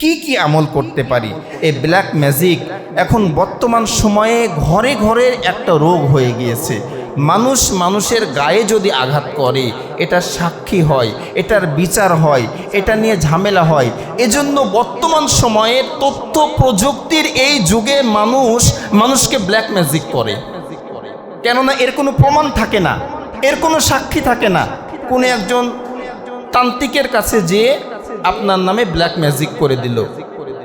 কি কি আমল করতে পারি? এই ব্ল্যাক ম্যাজিক এখন বর্তমান সময়ে ঘরে ঘরে একটা রোগ হয়ে গিয়েছে। মানুষ মানুষের গায়ে যদি আঘাত করে, এটা সাক্ষী হয়, এটার বিচার হয়, এটা নিয়ে ঝামেলা হয়। এজন্য বর্তমান সময়ে তথ্য প্রযুক্তির এই যুগে মানুষ, মানুষকে ব্ল্যাক ম্যাজিক করে। কেননা এর কোনো প্রমাণ থাকে না, এর কোনো সাক্ষী থাকে না। কোনো একজন তান্ত্রিকের কাছে যেয়ে আপনার নামে ব্ল্যাক ম্যাজিক করে দিল।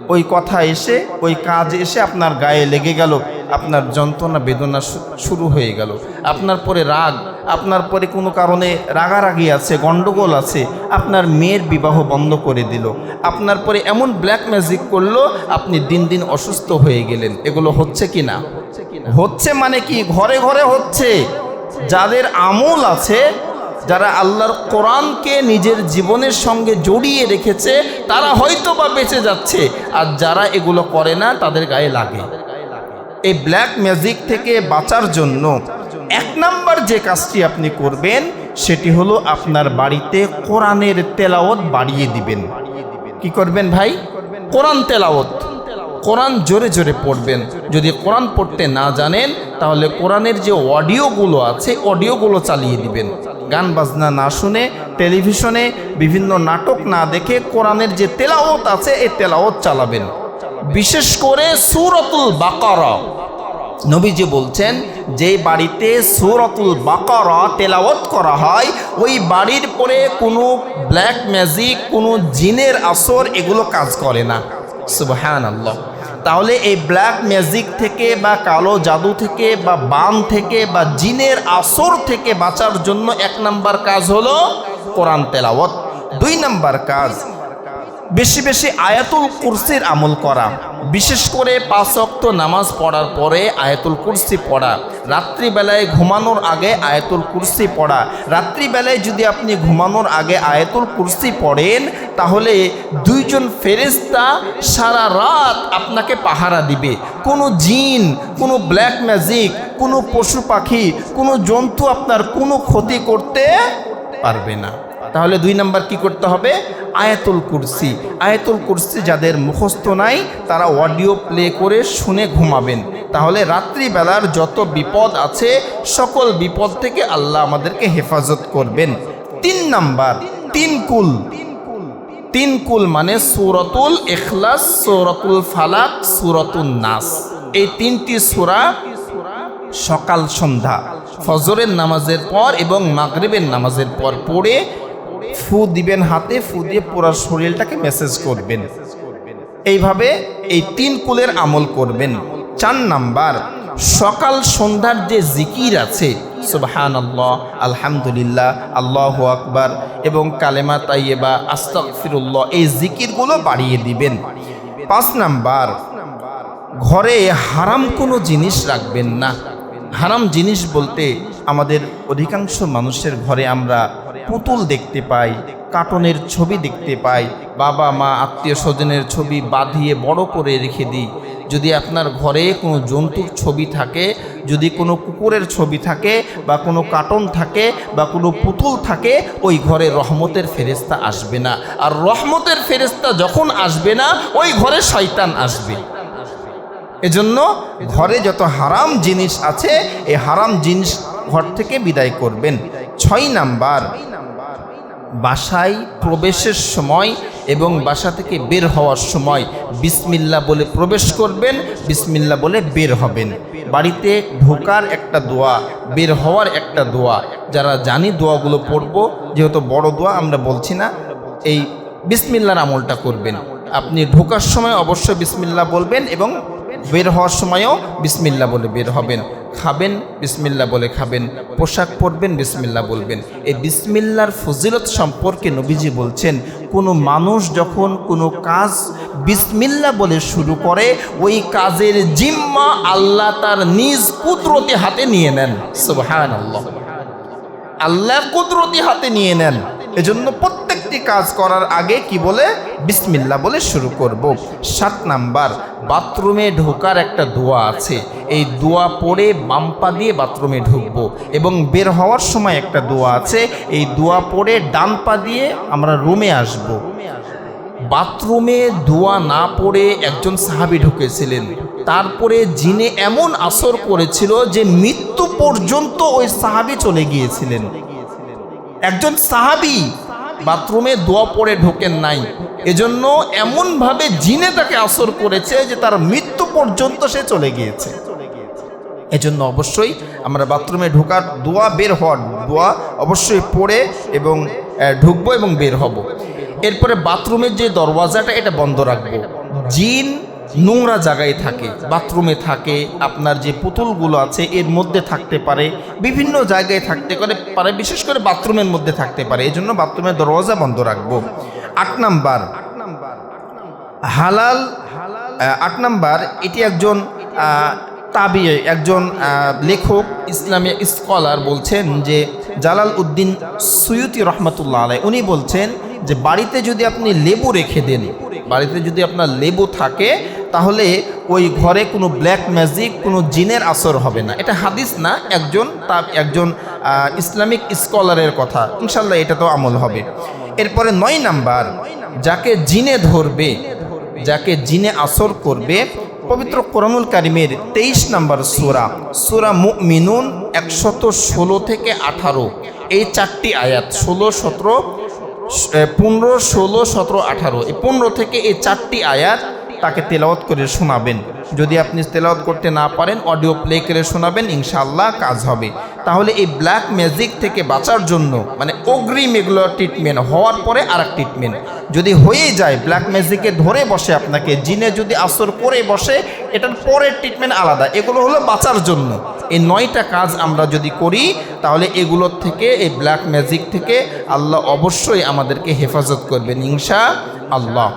ওই কথা এসে, ওই কাজ এসে আপনার গায়ে লেগে গেল। আপনার যন্ত্রণা, বেদনা শুরু হয়ে গেল। আপনার পরে রাগ, আপনার পরে কোনো কারণে রাগারাগি আছে, গন্ডগোল আছে, আপনার মেয়ের বিবাহ বন্ধ করে দিল। আপনার পরে এমন ব্ল্যাক ম্যাজিক করল, আপনি দিন দিন অসুস্থ হয়ে গেলেন। এগুলো হচ্ছে কি না? হচ্ছে মানে কি? ঘরে ঘরে হচ্ছে। যাদের আমল আছে যারা আল্লাহর কোরআনকে নিজের জীবনের সঙ্গে জড়িয়ে রেখেছে, তারা হয়তো বা বেঁচে যাচ্ছে। আর যারা এগুলো করে না, তাদের গায়ে লাগে। এই ব্ল্যাক ম্যাজিক থেকে বাঁচার জন্য এক নাম্বার যে কাজটি আপনি করবেন, সেটি হলো আপনার বাড়িতে কোরআনের তেলাওয়াত বাড়িয়ে দিবেন। কি করবেন ভাই? কোরআন তেলাওয়াত। কোরআন জোরে জোরে পড়বেন। যদি কোরআন পড়তে না জানেন, তাহলে কোরআনের যে অডিওগুলো আছে, অডিওগুলো চালিয়ে দিবেন। গান বাজনা না শুনে, টেলিভিশনে বিভিন্ন নাটক না দেখে কোরআনের যে তেলাওত আছে এই তেলাওত চালাবেন। বিশেষ করে সুরতুল বাকারা। নবীজি বলছেন, যে বাড়িতে সুরতুল বাকারা তেলাওয়াত করা হয়, ওই বাড়ির পরে কোনো ব্ল্যাক ম্যাজিক কোনো জিনের আসর এগুলো কাজ করে না। সুবহান আল্লাহ তাহলে এই ব্ল্যাক ম্যাজিক থেকে বা কালো জাদু থেকে বা বান থেকে বা জিনের আসর থেকে বাঁচার জন্য এক নাম্বার কাজ হলো কোরআন তেলাওয়াত। দুই নাম্বার কাজ বেশি বেশি আয়াতুল কুরসির আমল করা। বিশেষ করে পাঁচ অক্ত নামাজ পড়ার পরে আয়াতুল কুরসি পড়া। রাত্রিবেলায় ঘুমানোর আগে আয়াতুল কুরসি পড়া। রাত্রিবেলায় যদি আপনি ঘুমানোর আগে আয়াতুল কুরসি পড়েন, তাহলে দুইজন ফেরেস্তা সারা রাত আপনাকে পাহারা দিবে। কোনো জিন, কোনো ব্ল্যাক ম্যাজিক, কোনো পশু পাখি, কোনো জন্তু আপনার কোনো ক্ষতি করতে পারবে না। তাহলে দুই নাম্বার কি করতে হবে? আয়াতুল কুরসি। আয়াতুল কুরসি যাদের মুখস্থ নাই, তারা অডিও প্লে করে শুনে ঘুমাবেন। তাহলে রাত্রিবেলার যত বিপদ আছে, সকল বিপদ থেকে আল্লাহ আমাদেরকে হেফাজত করবেন। তিন নাম্বার, তিন কুল। তিন কুল মানে সুরতুল এখলাস সুরতুল ফালাক সুরতুল নাস। এই তিনটি সুরা সকাল সন্ধ্যা, ফজরের নামাজের পর এবং মাগরিবের নামাজের পর পড়ে ফু দিবেন হাতে, ফু দিয়ে পুরো শরীরটাকে মেসেজ করবেন। এইভাবে এই তিন কুলের আমল করবেন। চার নাম্বার, সকাল সন্ধ্যার যে জিকির আছে সুবহান আল্লাহ আলহামদুলিল্লাহ, আল্লাহ আকবার, এবং কালেমা তাইয়েবা আস্তাগফিরুল্লাহ, এই জিকিরগুলো বাড়িয়ে দিবেন। পাঁচ নাম্বার, ঘরে হারাম কোনো জিনিস রাখবেন না। হারাম জিনিস বলতে আমাদের অধিকাংশ মানুষের ঘরে আমরা পুতুল দেখতে পাই, কার্টুনের ছবি দেখতে পাই, বাবা, মা, আত্মীয় স্বজনের ছবি বাঁধিয়ে বড় করে রেখে দিই। যদি আপনার ঘরে কোনো জন্তুর ছবি থাকে, যদি কোনো কুকুরের ছবি থাকে বা কোনো কার্টুন থাকে বা কোনো পুতুল থাকে, ওই ঘরে রহমতের ফেরেস্তা আসবে না। আর রহমতের ফেরেস্তা যখন আসবে না, ওই ঘরে শয়তান আসবে। এজন্য ঘরে যত হারাম জিনিস আছে, এই হারাম জিনিস ঘর থেকে বিদায় করবেন। ছয় নাম্বার, বাসায় প্রবেশের সময় এবং বাসা থেকে বের হওয়ার সময় বিসমিল্লা বলে প্রবেশ করবেন, বিসমিল্লা বলে বের হবেন। বাড়িতে ঢোকার একটা দোয়া, বের হওয়ার একটা দোয়া। যারা জানি দোয়াগুলো পড়ব, যেহেতু বড় দোয়া, আমরা বলছি না, এই বিসমিল্লার আমলটা করবেন। আপনি ঢোকার সময় অবশ্যই বিসমিল্লা বলবেন এবং বের হওয়ার সময়ও বিসমিল্লা বলে বের হবেন। খাবেন বিসমিল্লা বলে খাবেন, পোশাক পরবেন বিসমিল্লা বলবেন। এই বিসমিল্লার ফজিলত সম্পর্কে নবীজি বলছেন, কোনো মানুষ যখন কোনো কাজ বিসমিল্লা বলে শুরু করে, ওই কাজের জিম্মা আল্লাহ তার নিজ কুদরতি হাতে নিয়ে নেন। সুবহান আল্লাহ কুদরতি হাতে নিয়ে নেন। এজন্য প্রত্যেকটি কাজ করার আগে কি বলে? বিসমিল্লা বলে শুরু করব। সাত নাম্বার, বাথরুমে ঢোকার একটা দোয়া আছে। এই দোয়া পড়ে বাম্পা দিয়ে বাথরুমে ঢুকবো এবং বের হওয়ার সময় একটা দোয়া আছে। এই দোয়া পড়ে ডান পা দিয়ে আমরা রুমে আসব। বাথরুমে দোয়া না পড়ে একজন সাহাবি ঢুকেছিলেন। তারপরে জিনে এমন আসর করেছিল যে মৃত্যু পর্যন্ত ওই সাহাবি চলে গিয়েছিলেন। একজন সাহাবি বাথরুমে দোয়া পড়ে ঢোকেন নাই। এজন্য এমনভাবে জিনে তাকে আসর করেছে যে তার মৃত্যু পর্যন্ত সে চলে গিয়েছে। এজন্য অবশ্যই আমরা বাথরুমে ঢোকার দোয়া বের হওয়ার দোয়া অবশ্যই পড়ে এবং ঢুকবো এবং বের হব। এরপরে বাথরুমের যে দরওয়াজাটা, এটা বন্ধ রাখব। জিন নোংরা জায়গায় থাকে বাথরুমে থাকে আপনার যে পুতুলগুলো আছে এর মধ্যে থাকতে পারে বিভিন্ন জায়গায় থাকতে করে পারে বিশেষ করে বাথরুমের মধ্যে থাকতে পারে এই জন্য বাথরুমের দরওয়াজা বন্ধ রাখব। আট নাম্বার হালাল আট নাম্বার এটি একজন আহ, তাবি একজন লেখক ইসলামী স্কলার বলছেন যে জালাল উদ্দিন সৈয়দি রহমতুল্লাহ আলাই উনি বলছেন যে বাড়িতে যদি আপনি লেবু রেখে দেন বাড়িতে যদি আপনার লেবু থাকে তাহলে ওই ঘরে কোনো ব্ল্যাক ম্যাজিক কোনো জিনের আসর হবে না। এটা হাদিস না, একজন তা, একজন ইসলামিক স্কলারের কথা। ইনশাল্লাহ এটা তো আমল হবে। এরপরে নয় নাম্বার, যাকে জিনে ধরবে, যাকে জিনে আসর করবে, পবিত্র কোরআনুল কারিমের তেইশ নম্বর সুরা সুরা মিনুন একশত ষোলো থেকে আঠারো। এই চারটি আয়াত, ষোলো, সতেরো পনেরো, ষোলো, সতেরো, আঠারো। এই পনেরো থেকে এই চারটি আয়াত তাকে তেলাওয়াত করে শোনাবেন। যদি আপনি তেলাওয়াত করতে না পারেন অডিও প্লে করে শোনাবেন, ইনশাআল্লাহ কাজ হবে। তাহলে এই ব্ল্যাক ম্যাজিক থেকে বাঁচার জন্য মানে অগ্রিম এগুলো ট্রিটমেন্ট হওয়ার পরে আর এক ট্রিটমেন্ট যদি হয়েই যায় ব্ল্যাক ম্যাজিকে ধরে বসে আপনাকে, জিনে যদি আসর করে বসে, এটার পরের ট্রিটমেন্ট আলাদা। এগুলো হলো বাঁচার জন্য। এই নয়টা কাজ আমরা যদি করি, তাহলে এগুলোর থেকে, এই ব্ল্যাক ম্যাজিক থেকে আল্লাহ অবশ্যই আমাদেরকে হেফাজত করবেন ইনশা আল্লাহ